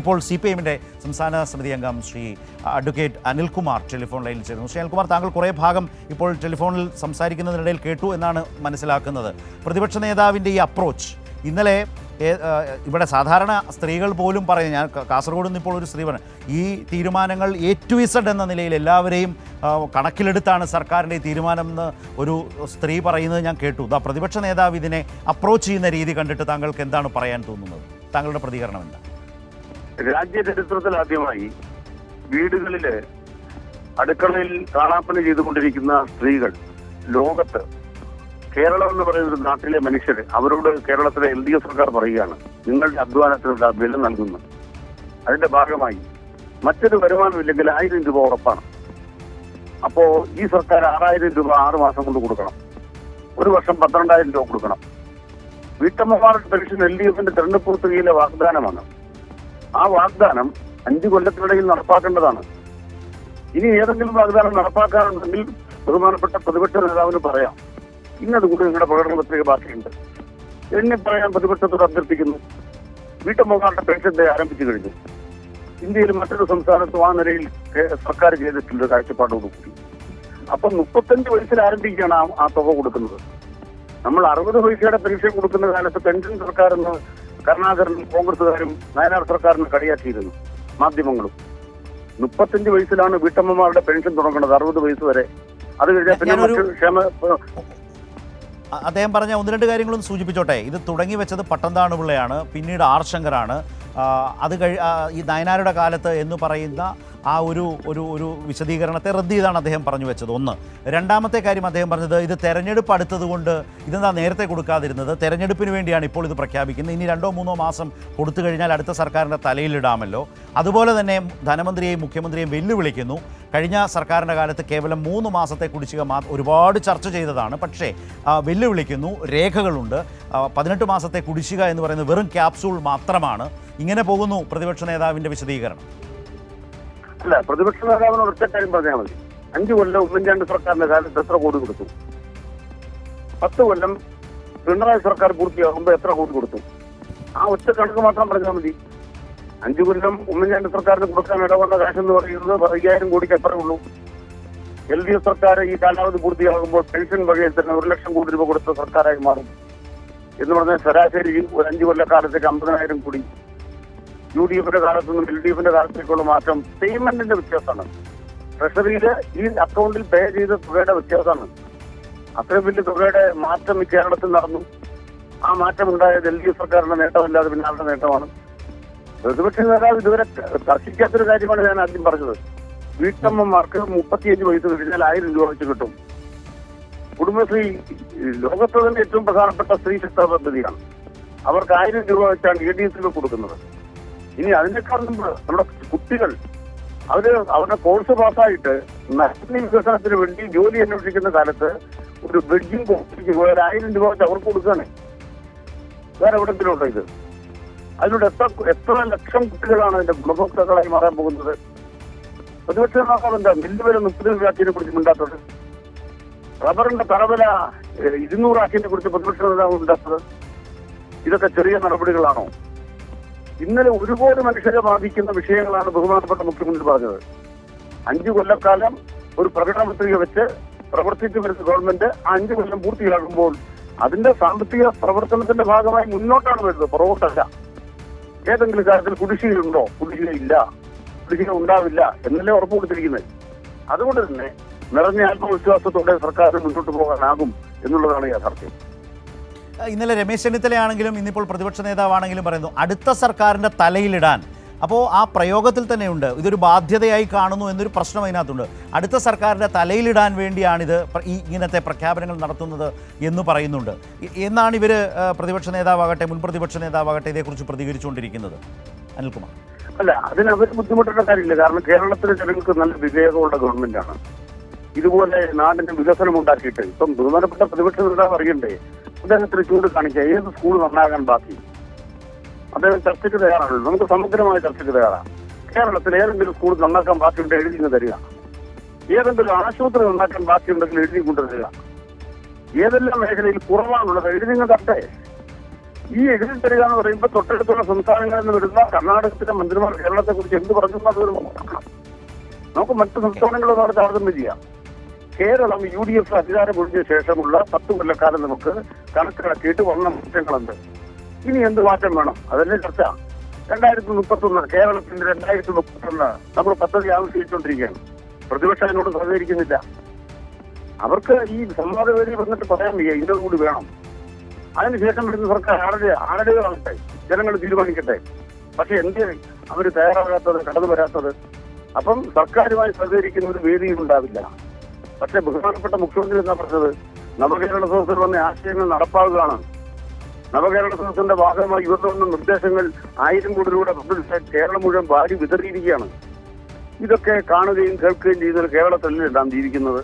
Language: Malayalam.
ഇപ്പോൾ സി പി എമ്മിന്റെ സംസ്ഥാന സമിതി അംഗം ശ്രീ അഡ്വക്കേറ്റ് അനിൽകുമാർ ടെലിഫോൺ ലൈനിൽ ചേരുന്നു. ശ്രീ അനിൽകുമാർ താങ്കൾ കുറേ ഭാഗം ഇപ്പോൾ ടെലിഫോണിൽ സംസാരിക്കുന്നതിനിടയിൽ കേട്ടു എന്നാണ് മനസ്സിലാക്കുന്നത്. പ്രതിപക്ഷ നേതാവിന്റെ ഈ അപ്രോച്ച് ഇന്നലെ ഇവിടെ സാധാരണ സ്ത്രീകൾ പോലും പറയുന്നത് ഞാൻ കാസർഗോഡ് നിന്ന് ഇപ്പോൾ ഒരു സ്ത്രീ പറഞ്ഞു ഈ തീരുമാനങ്ങൾ എ ടു ഇസഡ് എന്ന നിലയിൽ എല്ലാവരെയും കണക്കിലെടുത്താണ് സർക്കാരിന്റെ ഈ തീരുമാനം എന്ന് ഒരു സ്ത്രീ പറയുന്നത് ഞാൻ കേട്ടു. ദാ പ്രതിപക്ഷ നേതാവ് ഇതിനെ അപ്രോച്ച് ചെയ്യുന്ന രീതി കണ്ടിട്ട് താങ്കൾക്ക് എന്താണ് പറയാൻ തോന്നുന്നത്? താങ്കളുടെ പ്രതികരണം എന്താ രാജ്യ ചരിത്രത്തിൽ ആദ്യമായി വീടുകളിൽ അടുക്കളയിൽ കാണാപ്പണി ചെയ്തുകൊണ്ടിരിക്കുന്ന സ്ത്രീകൾ ലോകത്ത് കേരളം എന്ന് പറയുന്ന നാട്ടിലെ മനുഷ്യർ അവരോട് കേരളത്തിലെ എൽ ഡി എഫ് സർക്കാർ പറയുകയാണ് നിങ്ങളുടെ അധ്വാനത്തിനുള്ള വില നൽകുന്നു. അതിന്റെ ഭാഗമായി മറ്റൊരു വരുമാനമില്ലെങ്കിൽ ആയിരം രൂപ ഉറപ്പാണ്. അപ്പോ ഈ സർക്കാർ ആറായിരം രൂപ ആറ് മാസം കൊണ്ട് കൊടുക്കണം. ഒരു വർഷം പന്ത്രണ്ടായിരം രൂപ കൊടുക്കണം. വീട്ടമ്മമാരുടെ പെൻഷൻ എൽ ഡി എഫിന്റെ തെരഞ്ഞെടുപ്പ് പത്രികയിലെ വാഗ്ദാനമാണ്. ആ വാഗ്ദാനം അഞ്ചു കൊല്ലത്തിനിടയിൽ നടപ്പാക്കേണ്ടതാണ്. ഇനി ഏതെങ്കിലും വാഗ്ദാനം നടപ്പാക്കാനുണ്ടെങ്കിൽ ബഹുമാനപ്പെട്ട പ്രതിപക്ഷ നേതാവിന് പറയാം. കൂടി നിങ്ങളുടെ പ്രകടന പത്രിക ബാക്കിയുണ്ട്. എന്നെ പറയാൻ പ്രതിപക്ഷത്തോട് അഭ്യർത്ഥിക്കുന്നു. പെൻഷൻ ഡേ ആരംഭിച്ചു കഴിഞ്ഞു. ഇന്ത്യയിൽ മറ്റൊരു സംസ്ഥാനത്തും ആ നിലയിൽ സർക്കാർ ചെയ്തിട്ടുണ്ട് കാഴ്ചപ്പാടോടുകൂടി അപ്പൊ മുപ്പത്തഞ്ച് വയസ്സിൽ ആരംഭിക്കുകയാണ് ആ- തുക കൊടുക്കുന്നത്. നമ്മൾ അറുപത് പൈസയുടെ പരീക്ഷ കൊടുക്കുന്ന കാലത്ത് പെൻഷൻ സർക്കാർ എന്ന് കരുണാകരനും കോൺഗ്രസുകാരും വയനാട് സർക്കാരിന് കളിയാക്കിയിരുന്നു മാധ്യമങ്ങളും. മുപ്പത്തഞ്ച് വയസ്സിലാണ് വീട്ടമ്മമാരുടെ പെൻഷൻ തുടങ്ങുന്നത് അറുപത് വയസ്സ് വരെ. അത് കഴിഞ്ഞാൽ പിന്നെ മറ്റ് ക്ഷേമ അദ്ദേഹം പറഞ്ഞ ഒന്ന് രണ്ട് കാര്യങ്ങളും സൂചിപ്പിച്ചോട്ടെ. ഇത് തുടങ്ങി വെച്ചത് പട്ടംതാണു പിള്ളയാണ് പിന്നീട് ആർ ശങ്കറാണ് അത് കഴി ഈ നയനാരുടെ കാലത്ത് എന്ന് പറയുന്ന ആ ഒരു ഒരു ഒരു വിശദീകരണത്തെ റദ്ദ് ചെയ്താണ് അദ്ദേഹം പറഞ്ഞു വെച്ചത്. ഒന്ന് രണ്ടാമത്തെ കാര്യം അദ്ദേഹം പറഞ്ഞത് ഇത് തെരഞ്ഞെടുപ്പ് അടുത്തതുകൊണ്ട് ഇതെന്താ നേരത്തെ കൊടുക്കാതിരുന്നത്? തെരഞ്ഞെടുപ്പിന് വേണ്ടിയാണ് ഇപ്പോൾ ഇത് പ്രഖ്യാപിക്കുന്നത്. ഇനി രണ്ടോ മൂന്നോ മാസം കൊടുത്തു കഴിഞ്ഞാൽ അടുത്ത സർക്കാരിന്റെ തലയിലിടാമല്ലോ. അതുപോലെ തന്നെ ധനമന്ത്രിയെയും മുഖ്യമന്ത്രിയെയും വെല്ലുവിളിക്കുന്നു. കഴിഞ്ഞ സർക്കാരിന്റെ കാലത്ത് കേവലം മൂന്ന് മാസത്തെ കുടിശ്ശിക മാ ഒരുപാട് ചർച്ച ചെയ്തതാണ്. പക്ഷേ വെല്ലുവിളിക്കുന്നു രേഖകളുണ്ട്. പതിനെട്ട് മാസത്തെ കുടിശ്ശിക എന്ന് പറയുന്നത് വെറും ക്യാപ്സൂൾ മാത്രമാണ്. ഇങ്ങനെ പോകുന്നു പ്രതിപക്ഷ നേതാവിന്റെ വിശദീകരണം. അല്ല പ്രതിപക്ഷ നേതാവിനോട് ഒറ്റ കാര്യം പറഞ്ഞാൽ മതി. അഞ്ചു കൊല്ലം ഉമ്മൻചാണ്ടി സർക്കാരിന്റെ കാലത്ത് എത്ര കോടി കൊടുത്തു? പത്ത് കൊല്ലം പിണറായി സർക്കാർ പൂർത്തിയാകുമ്പോൾ എത്ര കോടി കൊടുത്തു? ആ ഒറ്റ കണക്ക് മാത്രം പറഞ്ഞാൽ മതി. അഞ്ചു കൊല്ലം ഉമ്മൻചാണ്ടി സർക്കാരിന് കൊടുക്കാൻ ഇടവന്ന കാശ് എന്ന് പറയുന്നത് അയ്യായിരം കോടിക്ക് എത്ര ഉള്ളൂ. എൽ ഡി എഫ് സർക്കാർ ഈ കാലാവധി പൂർത്തിയാകുമ്പോൾ പെൻഷൻ വകയിൽ തന്നെ ഒരു ലക്ഷം കോടി രൂപ കൊടുത്ത സർക്കാരായി മാറും. എന്ന് പറഞ്ഞാൽ ശരാശരി ഒരു അഞ്ചു കൊല്ലക്കാലത്തേക്ക് അമ്പതിനായിരം കോടി. യു ഡി എഫിന്റെ കാലത്ത് നിന്നും എൽ ഡി എഫിന്റെ കാലത്തേക്കുള്ള മാറ്റം പേയ്മെന്റിന്റെ വ്യത്യാസമാണ്. ട്രഷറിയിൽ ഈ അക്കൗണ്ടിൽ പേ ചെയ്ത തുകയുടെ വ്യത്യാസമാണ്. അത്രയും വലിയ തുകയുടെ മാറ്റം ഈ കേരളത്തിൽ നടന്നു. ആ മാറ്റം ഉണ്ടായത് എൽ ഡി എഫ് സർക്കാരിന്റെ നേട്ടമല്ലാതെ പിന്നെ നേട്ടമാണ്? പ്രതിപക്ഷ നേതാവ് ഇതുവരെ തർക്കിക്കാത്തൊരു കാര്യമാണ് ഞാൻ ആദ്യം പറഞ്ഞത്. വീട്ടമ്മമാർക്ക് മുപ്പത്തിയഞ്ച് വയസ്സ് കഴിഞ്ഞാൽ ആയിരം രൂപ വെച്ച് കിട്ടും. കുടുംബശ്രീ ലോകത്തെ തന്നെ ഏറ്റവും പ്രധാനപ്പെട്ട സ്ത്രീ ശക്ത പദ്ധതിയാണ്. അവർക്ക് ആയിരം രൂപ വെച്ചാണ് എ ഡി എസിൽ കൊടുക്കുന്നത്. ഇനി അതിനേക്കാൾ നമ്മുടെ കുട്ടികൾ അവർ അവരുടെ കോഴ്സ് പാസ്സായിട്ട് നൈപുണ്യ വികസനത്തിന് വേണ്ടി ജോലി അന്വേഷിക്കുന്ന കാലത്ത് ഒരു ബ്രിഡ്ജിംഗ് കോഴ്സിലേക്ക് പോയാൽ ആയിരം രൂപ വെച്ച് അവർക്ക് കൊടുക്കുകയാണ്. വേറെ എവിടെങ്കിലും ഉണ്ടോ ഇത്? അതിലൂടെ എത്ര എത്ര ലക്ഷം കുട്ടികളാണ് അതിന്റെ ഗുണഭോക്താക്കളായി മാറാൻ പോകുന്നത്? പ്രതിപക്ഷം നോക്കാം എന്താ മില്ല് വില മുപ്പത് രൂപയാക്കിയതിനെ കുറിച്ച് മിണ്ടാത്തത്? റബ്ബറിന്റെ തറവില ഏഹ്, ഇരുന്നൂറാക്കിയതിനെ കുറിച്ച് പ്രതിപക്ഷ ഇതൊക്കെ ചെറിയ നടപടികളാണോ? ഇന്നലെ ഒരുപാട് മനുഷ്യരെ ബാധിക്കുന്ന വിഷയങ്ങളാണ് ബഹുമാനപ്പെട്ട മുഖ്യമന്ത്രി പറഞ്ഞത്. അഞ്ചു കൊല്ലക്കാലം ഒരു പ്രകടന പത്രിക വെച്ച് പ്രവർത്തിച്ചു വരുന്ന ഗവൺമെന്റ് അഞ്ചു കൊല്ലം പൂർത്തിയാകുമ്പോൾ അതിന്റെ സാമ്പത്തിക പ്രവർത്തനത്തിന്റെ ഭാഗമായി മുന്നോട്ടാണ് വരുന്നത്. പുറകോട്ടല്ല. ഏതെങ്കിലും കാര്യത്തിൽ കുടിശ്ശികയുണ്ടോ? കുടിശ്ശികയില്ല. കുടിശ്ശിക ഉണ്ടാവില്ല എന്നല്ലേ ഉറപ്പ് കൊടുത്തിരിക്കുന്നത്. അതുകൊണ്ട് തന്നെ നിറഞ്ഞ ആത്മവിശ്വാസത്തോടെ സർക്കാരിന് മുന്നോട്ട് പോകാനാകും എന്നുള്ളതാണ് യാഥാർത്ഥ്യം. ഇന്നലെ രമേശ് ചെന്നിത്തലയാണെങ്കിലും ഇന്നിപ്പോൾ പ്രതിപക്ഷ നേതാവാണെങ്കിലും പറയുന്നു അടുത്ത സർക്കാരിന്റെ തലയിലിടാൻ. അപ്പോൾ ആ പ്രയോഗത്തിൽ തന്നെയുണ്ട്. ഇതൊരു ബാധ്യതയായി കാണുന്നു എന്നൊരു പ്രശ്നം അതിനകത്തുണ്ട്. അടുത്ത സർക്കാരിന്റെ തലയിലിടാൻ വേണ്ടിയാണിത് ഈ ഇങ്ങനത്തെ പ്രഖ്യാപനങ്ങൾ നടത്തുന്നത് എന്ന് പറയുന്നുണ്ട്. എന്നാണ് ഇവർ പ്രതിപക്ഷ നേതാവാകട്ടെ മുൻ പ്രതിപക്ഷ നേതാവാകട്ടെ ഇതേക്കുറിച്ച് പ്രതികരിച്ചുകൊണ്ടിരിക്കുന്നത്? അനിൽകുമാർ. അല്ല അതിന് അവർ ബുദ്ധിമുട്ടേണ്ട കാര്യമില്ല. കാരണം കേരളത്തിലെ ജനങ്ങൾക്ക് നല്ല വിവേകമുള്ള ഗവൺമെന്റാണ്. ഇതുപോലെ നാടിന് വികസനം ഉണ്ടാക്കിയിട്ട് ഇപ്പം ബഹുമാനപ്പെട്ട പ്രതിപക്ഷ നേതാവ് അറിയണ്ടേ? അദ്ദേഹത്തിന് ചൂണ്ടിക്കാണിക്കുക ഏത് സ്കൂൾ നന്നാകാൻ ബാക്കി? അദ്ദേഹം ചർച്ചയ്ക്ക് തയ്യാറാണല്ലോ. നമുക്ക് സമഗ്രമായ ചർച്ചയ്ക്ക് തയ്യാറാണ്. കേരളത്തിൽ ഏതെങ്കിലും സ്കൂൾ നന്നാക്കാൻ ബാക്കിയുണ്ട് എഴുതി തരിക. ഏതെങ്കിലും ആശുപത്രി നന്നാക്കാൻ ബാക്കിയുണ്ടെങ്കിൽ എഴുതി കൊണ്ടുവരിക ഏതെല്ലാം മേഖലയിൽ കുറവാണുള്ളത് എഴുതി തട്ടെ ഈ എഴുതി തരിക എന്ന് പറയുമ്പോൾ തൊട്ടടുത്തുള്ള സംസ്ഥാനങ്ങളിൽ നിന്ന് വരുന്ന കർണാടകത്തിലെ മന്ത്രിമാർ കേരളത്തെ കുറിച്ച് എന്ത് പറഞ്ഞു എന്ന് അതൊരു നമുക്ക് മറ്റു സംസ്ഥാനങ്ങളുമായി താരതമ്യം ചെയ്യാം. കേരളം യു ഡി എഫ് അധികാരം ഒഴിഞ്ഞ ശേഷമുള്ള പത്ത് കൊല്ലക്കാലം നമുക്ക് കണക്കിലാക്കിയിട്ട് വന്ന മാറ്റങ്ങളുണ്ട്. ഇനി എന്ത് മാറ്റം വേണം? അതല്ലേ ചർച്ച. രണ്ടായിരത്തി മുപ്പത്തൊന്ന് കേരളത്തിന്റെ രണ്ടായിരത്തി മുപ്പത്തൊന്ന് നമ്മൾ പദ്ധതി ആവശ്യിച്ചുകൊണ്ടിരിക്കുകയാണ് പ്രതിപക്ഷം അതിനോട് സഹകരിക്കുന്നില്ല. അവർക്ക് ഈ സംവാദവേദി വന്നിട്ട് പറയാൻ വയ്യ ഇതോ കൂടി വേണം. അതിനുശേഷം വരുന്ന സർക്കാർ ആരുടെ ആരുടെയാകട്ടെ ജനങ്ങൾ തീരുമാനിക്കട്ടെ. പക്ഷെ എന്ത് അവർ തയ്യാറാകാത്തത് കടന്നു വരാത്തത്. അപ്പം സർക്കാരുമായി സഹകരിക്കുന്ന ഒരു വേദിയും ഉണ്ടാവില്ല. പക്ഷെ ബഹുമാനപ്പെട്ട മുഖ്യമന്ത്രി എന്താ പറഞ്ഞത്? നവകേരള സദസ്സിൽ വന്ന ആശയങ്ങൾ നടപ്പാക്കുകയാണ്. നവകേരള സദസ്സിന്റെ ഭാഗമായി ഇരുപത്തൊന്ന് നിർദ്ദേശങ്ങൾ ആയിരം കോടിയിലൂടെ കേരളം മുഴുവൻ വാരി വിതറിയിരിക്കുകയാണ്. ഇതൊക്കെ കാണുകയും കേൾക്കുകയും ചെയ്യുന്ന കേരളത്തിൽ നാം ജീവിക്കുന്നത്